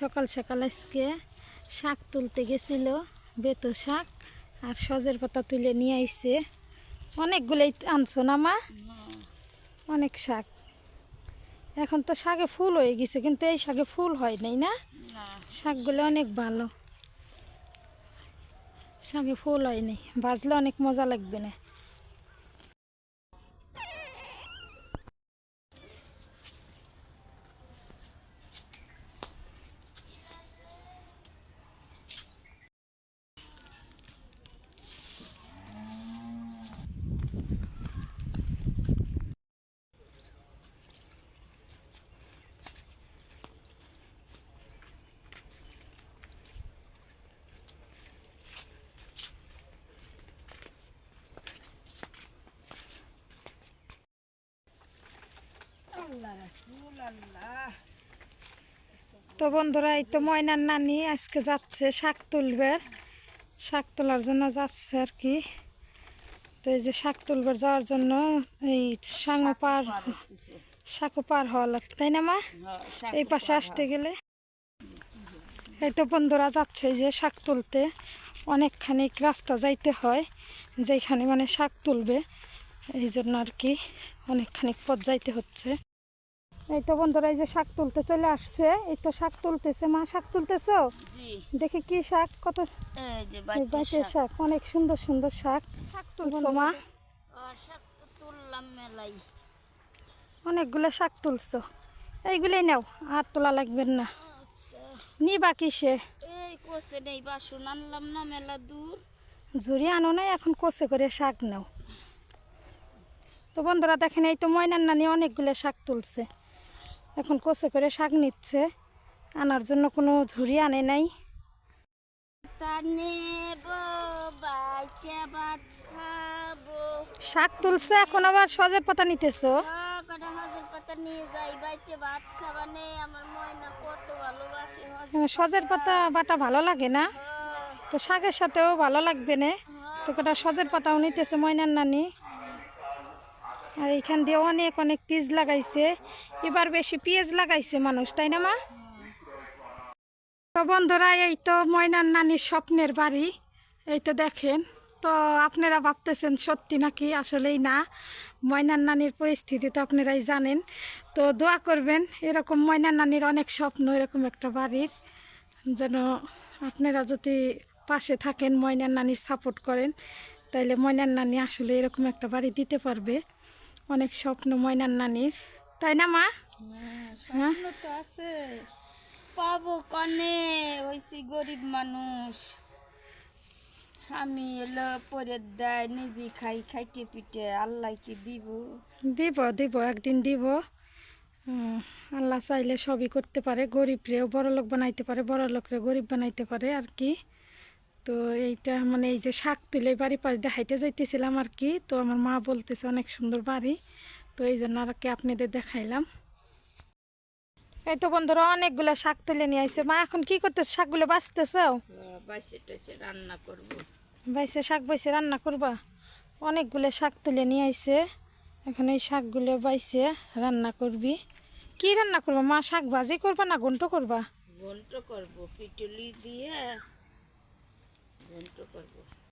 সকাল সকাল আজকে শাক তুলতে গেছিল বেতো শাক আর সজের পাতা তুলে নিয়ে আইছে। অনেকগুলোই আনছো না মা? অনেক শাক। এখন তো শাকে ফুল হয়ে গেছে কিন্তু এই শাকে ফুল হয় নাই না? শাকগুলো অনেক ভালো। শাকে ফুল হয়নি ভাজলে অনেক মজা লাগবে না। তো বন্ধুরা, এই তো ময়নার নানি আজকে যাচ্ছে শাক তুলবে। শাক তোলার জন্য যাচ্ছে আর কি। তো এই যে শাক তুলবার যাওয়ার জন্য এই সাঙ্গো পার শাকও পার হওয়া লাগছে, তাই না মা? এই পাশে আসতে গেলে। এই তো বন্ধুরা যাচ্ছে যে শাক তুলতে। অনেকখানি রাস্তা যাইতে হয় যেখানে মানে শাক তুলবে। এই জন্য আর কি অনেকখানি পথ যাইতে হচ্ছে। এই তো বন্ধুরা এই যে শাক তুলতে চলে আসছে। এই তো শাক তুলতেছে। মা শাক তুলতেছো? দেখি কি শাক কত শাক। অনেক সুন্দর সুন্দর শাক। শাক তুলছো মা? শাক তো তুললাম মেলাই অনেকগুলো শাক তুলছো। এইগুলোই নাও আর তোলা লাগবে না। আচ্ছা। নিবা কিসে? এই কোসে নেই বাসন আনলাম না মেলা দূর। ঝুড়ি আনো নাই এখন কষে করে শাক নাও। তো বন্ধুরা দেখেন এই তো ময়নার নানি অনেকগুলো শাক তুলছে। এখন কষে করে শাক নিচ্ছে। আনার জন্য কোনো ঝুড়ি আনে নাই। শাক তুলছে এখন আবার সজের পাতা নিতেছো? সজের পাতা বাটা ভালো লাগে না? তো শাকের সাথেও ভালো লাগবে না? তো কটা সজের পাতাও নিতেছে ময়নার নানি। আর এইখান দিয়ে অনেক অনেক পিস লাগাইছে। এবার বেশি পেঁয়াজ লাগাইছে মানুষ, তাই না মা? তো বন্ধুরা, এই তো ময়নার নানির স্বপ্নের বাড়ি, এই তো দেখেন। তো আপনারা ভাবতেছেন, সত্যি নাকি? আসলেই না। ময়নার নানির পরিস্থিতি তো আপনারাই জানেন। তো দোয়া করবেন, এরকম ময়নার নানির অনেক স্বপ্ন, এরকম একটা বাড়ির। যেন আপনারা যদি পাশে থাকেন, ময়নার নানির সাপোর্ট করেন, তাইলে ময়নার নানি আসলে এরকম একটা বাড়ি দিতে পারবে। অনেক স্বপ্ন ময়নার নানির তাই না মা? হ্যাঁ স্বপ্ন তো আছে। পাবো কনে হয়েছি গরিব মানুষ। স্বামী এলো পরে দেয় নিজে খাই খাইটে পিটে আল্লাহ কি দিব। দিব দিব একদিন দিব। আল্লাহ চাইলে সবই করতে পারে গরিবরেও বড় লোক বানাইতে পারে বড় লোকরে গরিব বানাইতে পারে আর কি। তো এইটা মানে এই যে শাক তুলে বাড়ি পাশ দিয়ে হাইটে যাইতেছিলাম আর কি তো আমার মা বলতেছে অনেক সুন্দর বাড়ি তো এই জন্য আর কি আপনাদের দেখাইলাম। এই তো বন্ধুরা অনেকগুলো শাক তুলে নিয়ে আইছে। মা এখন কি করতেছে? শাকগুলো বাঁচতেছ? বাইসে রান্না করব। বাইসে শাক বাইসে রান্না করবা? অনেকগুলো শাক তুলে নিয়ে আইছে। এখন এই শাকগুলো বাইসে রান্না করবি। কি রান্না করবা? মা শাক ভাজি করবা না ঘন্ট করবা? ঘন্ট করব পিটুলি দিয়ে ঘন্ট করব।